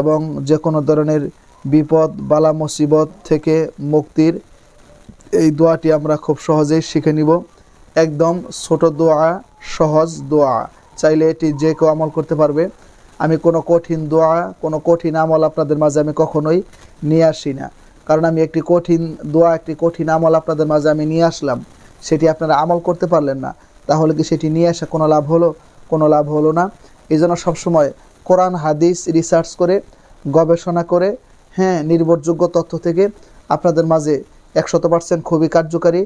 এবং যে কোনো ধরনের বিপদ, বালা মুসিবত থেকে মুক্তির এই দোয়াটি আমরা খুব সহজেই শিখে নিব। একদম ছোট দোয়া, সহজ দোয়া। চাইলে এটি যে কেউ আমল করতে পারবে। আমি কোনো কঠিন দোয়া, কোনো কঠিন আমল আপনাদের মাঝে আমি কখনোই নিয়ে আসি না। কারণ আমি একটি কঠিন দোয়া, একটি কঠিন আমল আপনাদের মাঝে আমি নিয়ে আসলাম। সেটি আপনারা আমল করতে পারলেন না। তাহলে কি সেটি নিয়ে আসা কোনো লাভ হলো? কোনো লাভ হলো না। এই জন্য সবসময় কোরআন, হাদিস রিসার্চ করে, গবেষণা করে হ্যাঁ নির্ভরযোগ্য তথ্য থেকে আপনাদের মাঝে একশত পার্সেন্ট খুবই কার্যকারী,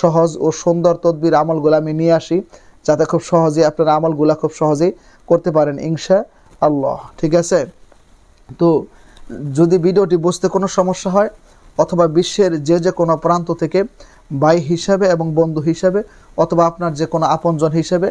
সহজ ও সুন্দর তদবির আমলগুলো আমি নিয়ে আসি, যাতে খুব সহজে আপনারা আমলগুলো খুব সহজেই করতে পারেন ইনশা আল্লাহ ঠিক আছে? তো যদি ভিডিওটি বুঝতে কোনো সমস্যা হয়, অথবা বিশ্বের যে যে কোনো প্রান্ত থেকে ভাই হিসাবে এবং বন্ধু হিসাবে, অথবা আপনার যে কোনো আপনজন হিসেবে,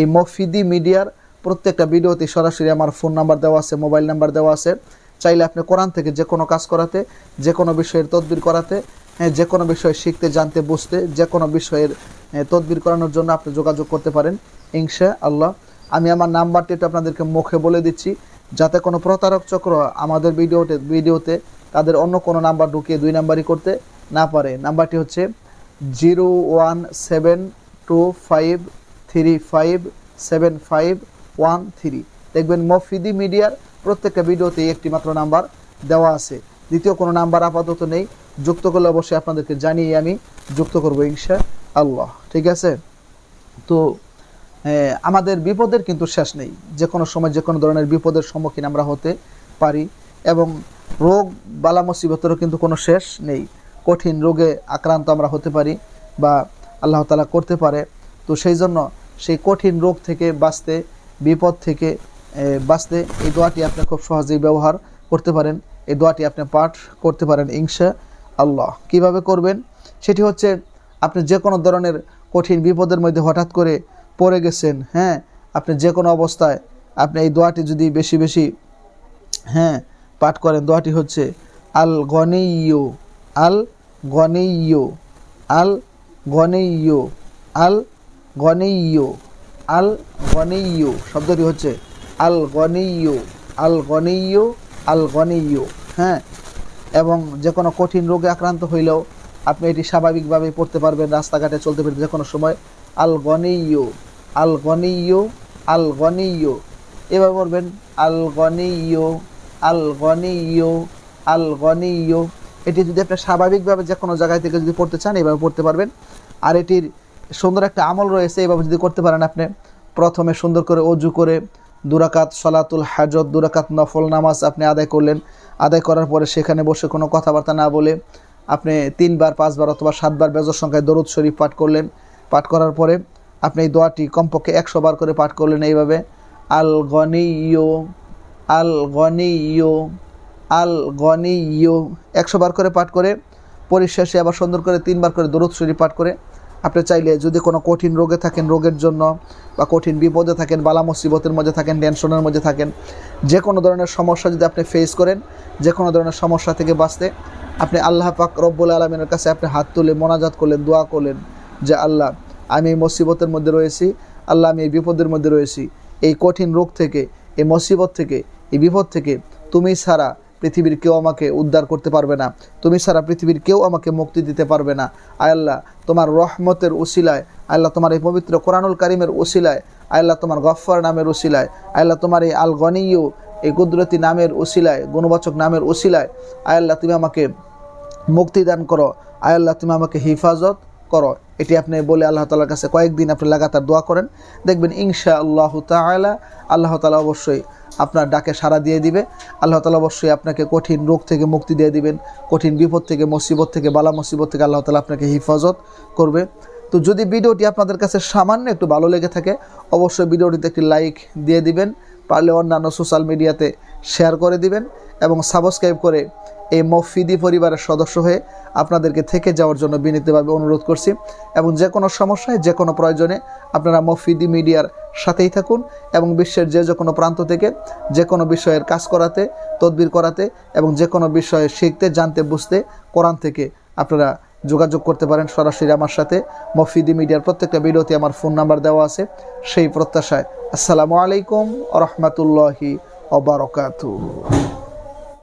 এই মফিদি মিডিয়ার প্রত্যেকটা ভিডিওতে সরাসরি আমার ফোন নাম্বার দেওয়া আছে মোবাইল নাম্বার দেওয়া আছে। চাইলে আপনি কোরআন থেকে যে কোনো কাজ করাতে যে কোনো বিষয়ের তদবির করাতে হ্যাঁ যে কোনো বিষয় শিখতে জানতে বুঝতে যে কোনো বিষয়ের হ্যাঁ, তদবির করানোর জন্য আপনি যোগাযোগ করতে পারেন ইনশা আল্লাহ আমি আমার নাম্বারটি একটু আপনাদেরকে মুখে বলে দিচ্ছি যাতে কোনো প্রতারক চক্র আমাদের ভিডিওতে ভিডিওতে তাদের অন্য কোনো নাম্বার ঢুকিয়ে দুই নাম্বারই করতে না পারে। নাম্বারটি হচ্ছে zero one seven two five three five seven five one three দেখবেন মফিদি মিডিয়ার প্রত্যেকটা ভিডিওতেই একটি মাত্র নাম্বার দেওয়া আছে। দ্বিতীয় কোনো নাম্বার আপাতত নেই। যুক্ত করলে অবশ্যই আপনাদেরকে জানিয়ে আমি যুক্ত করব ইনশা আল্লাহ ঠিক আছে? তো আমাদের বিপদের কিন্তু শেষ নেই। যে কোনো সময় যে কোনো ধরনের বিপদের সম্মুখীন আমরা হতে পারি এবং রোগ, বালা মুসিবতেরও কিন্তু কোনো শেষ নেই। কঠিন রোগে আক্রান্ত আমরা হতে পারি বা আল্লাহ তালা করতে পারে। তো সেই জন্য সেই কঠিন রোগ থেকে বাঁচতে বিপদ থেকে বাঁচতে এই দোয়াটি আপনি খুব সহজেই ব্যবহার করতে পারেন। এই দোয়াটি আপনি পাঠ করতে পারেন ইনশা আল্লাহ কীভাবে করবেন? সেটি হচ্ছে আপনি যে কোনো ধরনের কঠিন বিপদের মধ্যে হঠাৎ করে পড়ে গেছেন হ্যাঁ আপনি যে কোনো অবস্থায় আপনি এই দোয়াটি যদি বেশি বেশি হ্যাঁ পাঠ করেন, দোয়াটি হচ্ছে আল গনেইয়ো আল গনেইয়ো আল গনেইয়ো আল গনেইয়ো আল গনেইয়ো শব্দটি হচ্ছে আল গনেইয়ো আল গনেইয়ো আল গনেইয়ো হ্যাঁ? এবং যে কোনো কঠিন রোগে আক্রান্ত হইলেও আপনি এটি স্বাভাবিকভাবে পড়তে পারবেন, রাস্তাঘাটে চলতে পারবেন যে কোনো সময়। আল গনেইয়ো আল গনেইয়ো আল গনেইয়ো এভাবে বলবেন আল গনেইয়ো আল গনেইয়ো আল গনেইয়ো এটি যদি আপনি স্বাভাবিকভাবে যে কোনো জায়গায় থেকে যদি পড়তে চান, এভাবে পড়তে পারবেন। আর এটির সুন্দর একটা আমল রয়েছে, এভাবে যদি করতে পারেন আপনি। প্রথমে সুন্দর করে অজু করে দুরাকাত সলাতুল হাজত দুরাকাত নফল নামাজ আপনি আদায় করলেন। আদায় করার পরে সেখানে বসে কোনো কথাবার্তা না বলে আপনি তিনবার, পাঁচবার অথবা সাতবার বেজর সংখ্যায় দরুদ শরীফ পাঠ করলেন। পাঠ করার পরে আপনি এই দোয়াটি কমপক্ষে একশো বার করে পাঠ করলেন এইভাবে, আল গনিয়ো আল গনিয়ো আল গনিয়ো একশো বার করে পাঠ করে, পরিশেষে আবার সুন্দর করে তিনবার করে দরুদ শরীফ পাঠ করে আপনি চাইলে যদি কোনো কঠিন রোগে থাকেন, রোগের জন্য বা কঠিন বিপদে থাকেন, বালা মুসিবতের মধ্যে থাকেন টেনশনের মধ্যে থাকেন, যে কোনো ধরনের সমস্যা যদি আপনি ফেস করেন, যে কোনো ধরনের সমস্যা থেকে বাঁচতে আপনি আল্লাহ পাক রব্বুল আলমিনের কাছে আপনি হাত তুলে মোনাজাত করলেন, দোয়া করলেন যে, আল্লাহ, আমি এই মুসিবতের মধ্যে রয়েছি, আল্লাহ, আমি এই বিপদের মধ্যে রয়েছি। এই কঠিন রোগ থেকে, এই মুসিবত থেকে, এই বিপদ থেকে তুমি ছাড়া পৃথিবীর কেউ আমাকে উদ্ধার করতে পারবে না। তুমি ছাড়া পৃথিবীর কেউ আমাকে মুক্তি দিতে পারবে না। আল্লাহ, তোমার রহমতের উসিলায় আল্লাহ তোমার এই পবিত্র কোরআনুল কারিমের উসিলায় আল্লাহ তোমার গফ্ফার নামের উসিলায় আল্লাহ তোমার এই আল গনিও এই কুদরতি নামের উসিলায়, গুণবাচক নামের উসিলায়, আয় আল্লাহ তুমি আমাকে মুক্তি দান করো। আল্লাহ তুমি আমাকে হিফাজত করো। এটি আপনি বলে আল্লাহ তালার কাছে কয়েকদিন আপনি লাগাতার দোয়া করেন। দেখবেন ইনশা আল্লাহ তালা আল্লাহ তালা অবশ্যই আপনার ডাকে সাড়া দিয়ে দিবে। আল্লাহ তালা অবশ্যই আপনাকে কঠিন রোগ থেকে মুক্তি দিয়ে দিবেন। কঠিন বিপদ থেকে, মুসিবত থেকে, বালা মুসিবত থেকে আল্লাহ তালা আপনাকে হিফাজত করবে। তো যদি ভিডিওটি আপনাদের কাছে সামান্য একটু ভালো লেগে থাকে, অবশ্যই ভিডিওটিতে একটি লাইক দিয়ে দিবেন। পারলে অন্যান্য সোশ্যাল মিডিয়াতে শেয়ার করে দিবেন এবং সাবস্ক্রাইব করে এই মফিদি পরিবারের সদস্য হয়ে আপনাদেরকে থেকে যাওয়ার জন্য বিনীতভাবে অনুরোধ করছি। এবং যে কোনো সমস্যায়, যে কোনো প্রয়োজনে আপনারা মফিদি মিডিয়ার সাথেই থাকুন এবং বিশ্বের যে যে কোনো প্রান্ত থেকে যে কোনো বিষয়ের কাজ করাতে, তদবির করাতে এবং যে কোনো বিষয়ে শিখতে, জানতে, বুঝতে কোরআন থেকে আপনারা যোগাযোগ করতে পারেন সরাসরি আমার সাথে। মফিদি মিডিয়ার প্রত্যেকটা ভিডিওতে আমার ফোন নাম্বার দেওয়া আছে। সেই প্রত্যাশায় আসসালামু আলাইকুম রহমতুল্লাহি অবরকাতু